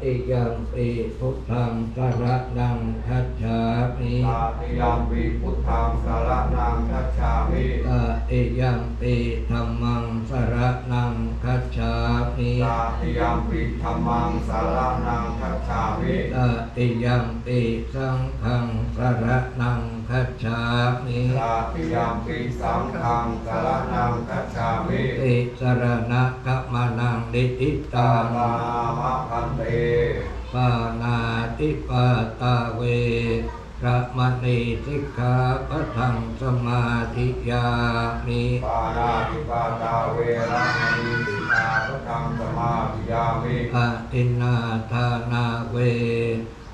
ติยังปิพุทธังสารนังคัจฉามิตาติยัมปิพุทธังสารนังคัจฉามิตติยังปิธัมมังสารนังคัจฉามิตาติยัมปิธัมมังสารนังคัจฉามิตติยังปิสังฆังสารนังคัจฉามิตาติยัมปิสังฆังสารนังคัจฉามิติสรณะกั มมานังดิติตาตังลามะพันเตปานาติปาตาเวระมณีสิกขาปะทังสมาธิยามิปานาติปาตาเวระมณีสิกขาปะทังสมาธิยามิอะตินนาทานาเว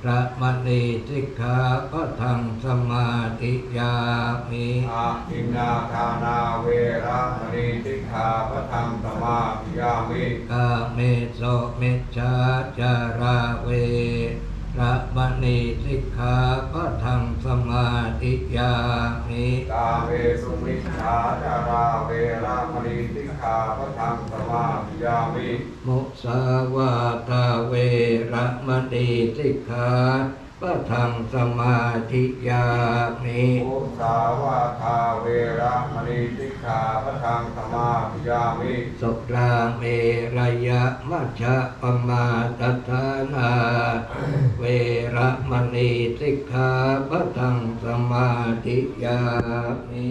ระมณีสิกขาปะทังสมาธิยามิอาทินนาทานาเว ระมณีสิกขาปะธรรมสมาธิยามิกาเมโสเมชฌาจาราเว ระมณีสิกขาปะทังสมาธิยามิกาเวสุมิชฌาจาราเวระมณีสิกขาปะทังสมาธิยามิมุสาวาตาเวระมณีสิกขาปะทังสมาธิยามิอุสาวาทาเวระมณีสิกขาปะทังสมาธิยามิสุราเมรยะมัชฌะปมาตทานาเวระ มณีสิกขาปะทังสมาธิยามิ